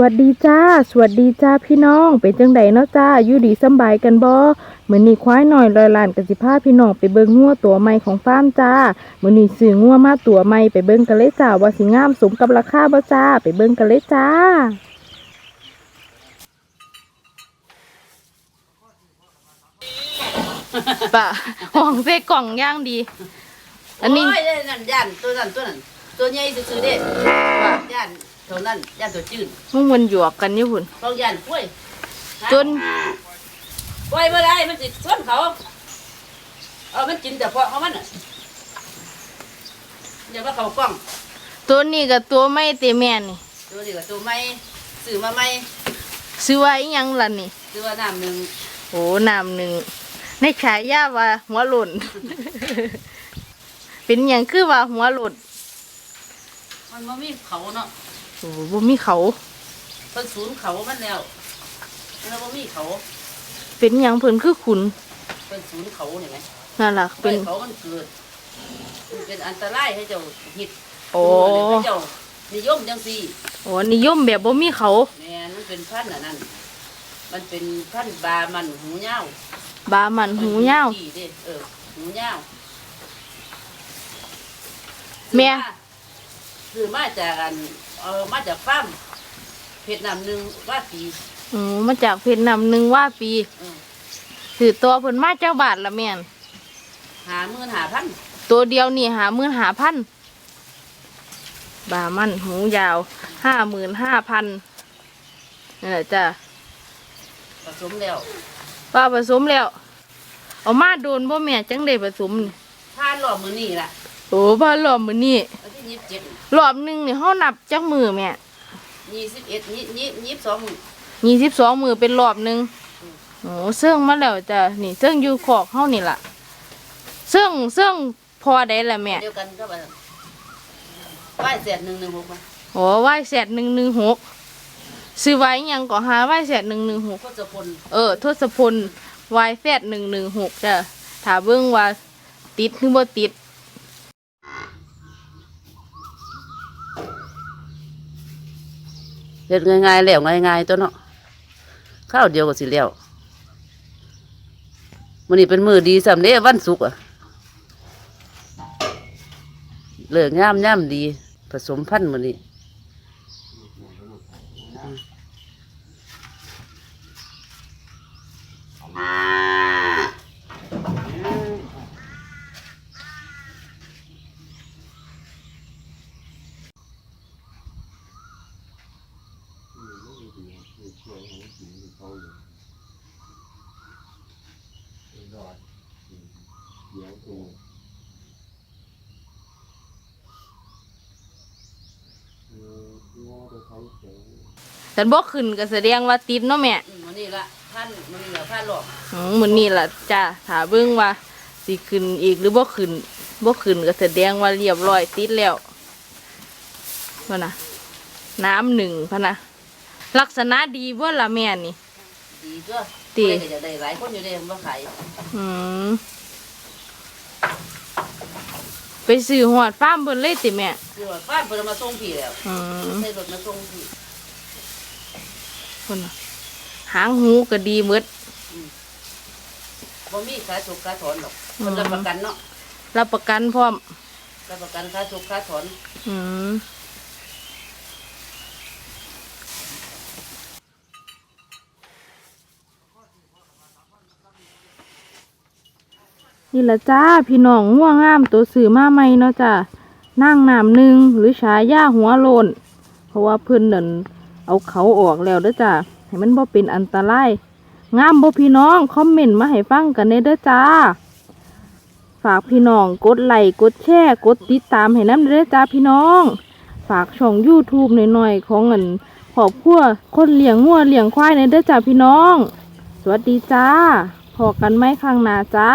วัสดีจ้า สวัสดีจ้าพี่น้อง เป็นจังไดเนาะจ้าอยู่ดีสำบายกันบ่มื้อนี้ควายหน่อยลอยล้านกสิพาพี่น้องไปเบิ่งงัวตัวใหม่ของฟาร์มจ้ามื้อนี้ซื้องัวมาตัวใหม่ไปเบิ่งกันเลยจ้าว่าสิงามสมกับราคาบ่จ้า ไปเบิ่งกันเลยจ้าป่ะห้องเฟกล่องย่างดี อันนี้ โยนั่นย่านตัวนั้นตัวนั้น ตัวใหญ่ซื่อๆเด้ว่าย่านตัวนั้นย่านตัวจืดมึงมันหยวกกันอยู่พุ่นต้องย่านกล้วยจนกล้วยบ่ได้มันสิชนเขาเอามันกินแต่เพาะของมันน่ะอย่าว่าเขากล้อง ตัวนี้กับตัวไม่เตแม่นี่ ตัวนี้ก็ตัวใหม่ซื้อมาใหม่ซื้อไว้อิหยังล่ะนี่ ซื้อว่าน้ำหนึ่งโอ้น้ำหนึ่งในฉายาว่าหัวหล่น เป็นอย่างคือว่าหัวหล่น มันบ่มีเขาเนาะโอ้บ่มีเขาเพิ่นศูนย์เขามันแล้วมันบ่มีเขาเป็นอย่างเพิ่นคือขุนเพิ่นศูนย์เขาเห็นไหมนั่นล่ะเป็เป็นนเขามันเกิดมันเป็นอันตรายให้เจ้าหิดโอ้ให้เจ้านิยมจังซี่โอ้นิยมแบบบ่มีเขาแม่นมันเป็นพันธุ์อันนั้นมันเป็นพันธุ์บามันหูยาวบามันหูยาวที่เด้เออหูยาวแม่คือ มาจากอันเอามาจากฟาร์มเพชรนำหนึ่งว่าปีโอ้มาจากเพชรนำหนึ่งว่าปีเออถือตัวเพิ่นมาเจ้าบาทละแม่นหาหมื่นหาพันตัวเดียวนี่หาหมื่นหาพันบามันหูยาวห้าหมื่นห้าพันนั่นแหละจ้ะผสมแล้วป้าผสมแล้ว เอามาโดนบ่แม่จังได้ผสมนี่ ผ่านรอบมือนี่ล่ะโอ้ป้ารอบมื้อนี้วันที่ ยี่สิบเจ็ดรอบหนึงนี่เฮานับจักมือแม่ยี่สิบเอ็ดยี่ยี่ยี่สิบสองมื้อยี่สิบสองมือเป็นรอบหนึงโอ้เสื่องมาแล้วจ้ะนี่เสื่องอยู่ขอกเฮานี่ล่ะเสื่องเสื่องพอได้ละแม่เดียวกันก็แบบว่าแสนหนึ่งหนึ่งหกมาโอ้ไหว้แสดหนึ่งหนึ่งหกซื้อไว้อิหยังก็หาไหว้แสดหนึ่งหนึ่งหกก็จะพลเออทศพลวายแฟดหนึ่งหนึ่งหกจ้ะถาเบิ้งว่าติดหรือบ่ติด เฮ็ดง่ายๆแล้วง่ายๆตัวเนาะข้าวเดียวก็สิแล้วมื้อนี้เป็นมือดีสำเร็จวันศุกร์อะเลิกงามย่ำดี ผสมพันธุ์มื้ อนี้แต่บ่ขึ้นก็แสดงว่าติดเนาะแม่อืมมื้อนี้ละพันมือนี้ละพันหลอกอืมมื้อนี้ล่ะจ้ะถาเบิ้งว่าสิขึ้นอีกหรือบ่ขึ้นบ่ขึ้นก็แสดงว่าเรียบร้อยติดแล้วว่านะน้ำหนึ่งพะนะ ลักษณะดีบ่ล่ะแม่นี่ ดีตัวดี ผู้ใดก็จะได้หลายคนอยู่เด้บ่ขายอืมไปซื้อหอดฟาร์มเบิ่นเลยติแม่ คือว่าฟ้านเพิ่นเอามาส่งพี่แล้วอืมใส่รถมาส่งพี่คนน่ะหางหูก็ดีหมด บ่มีค่าสุกค่าถอนหรอกอืมเพิ่นรับประกันเนาะรับประกันพร้อมรับประกันค่าสุกค่าถอนอืม นี่ละจ้าพี่น้องง่วงงามตัวสื่อมาใหม่เนาะจ้านั่งน้ำหนึ่งหรือฉายาหัวโลนเพราะว่าเพิ่อนนั่นเอาเขาออกแล้วเด้อจ้าให้มันบ่เป็นอันตรายงามบ่พี่น้องคอมเมนต์มาให้ฟังกันเด้อจ้า ฝากพี่น้องกดไลค์กดแชร์กดติดตามให้น้ำเด้อจ้าพี่น้อง ฝากช่อง YouTube หน่อยๆของเงินขอบพัวคนเลี้ยงงัวเลี้ยงควายในเด้อจ้าพี่น้อง สวัสดีจ้าพอกันไหมข้างหน้าจ้า